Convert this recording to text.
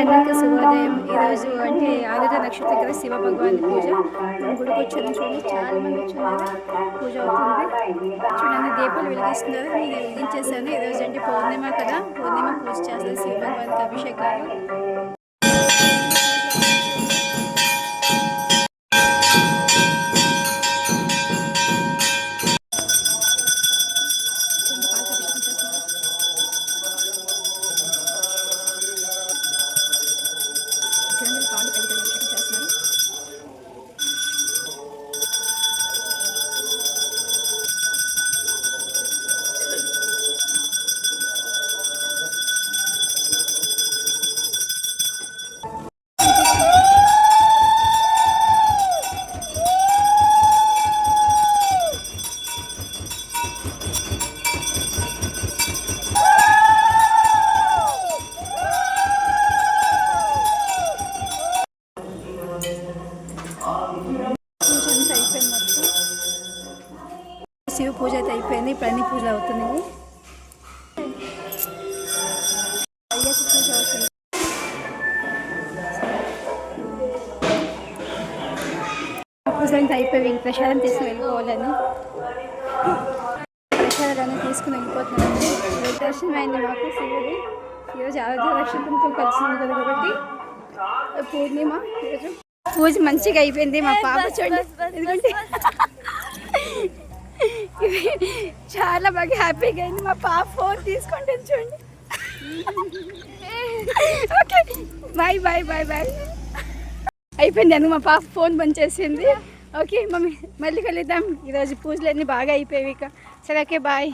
అందరికీ శుభోదయం. ఈరోజు అంటే ఆదిత్య నక్షత్రం కదా శివ భగవాన్ పూజ. గుడికి వచ్చాను చూడండి. చాలా మంది వచ్చారు పూజ అవుతుంది. చూడండి దీపాలు వెలిగిస్తున్నారు. నేను వెలిగించేసాను ఈరోజు అంటే పౌర్ణిమ కదా. పౌర్ణిమ పూజ చేస్తారు శివ భగవాన్కి అభిషేకాలు. శివ పూజ అయితే అయిపోయింది. ఇప్పుడు అన్ని పూజలు అవుతున్నాయి పూజ అవుతుంది. పూజ అంతా అయిపోయి ఇంక ప్రసాదం తీసుకుని వెళ్ళిపోవాలని. ప్రసాదాన్ని తీసుకుని వెళ్ళిపోతున్నాను. ఈరోజు దర్శనం అయింది మాకు శివుడి. ఈరోజు ఆరోగ్య నక్షత్రంతో కలిసింది కదా కాబట్టి పూర్ణిమ ఈరోజు. పూజ మంచిగా అయిపోయింది మా పాప చూడండి. ఎందుకంటే చాలా బాగా హ్యాపీగా అయింది. మా పాప ఫోన్ తీసుకుంటే చూడండి. Okay. Bye bye bye bye అయిపోయింది అందుకు మా పాప ఫోన్ బంద్ చేసింది. ఓకే మమ్మీ మళ్ళీ కలుద్దాం. ఈరోజు పూజలన్నీ బాగా అయిపోయాయి ఇక. సరే ఓకే బాయ్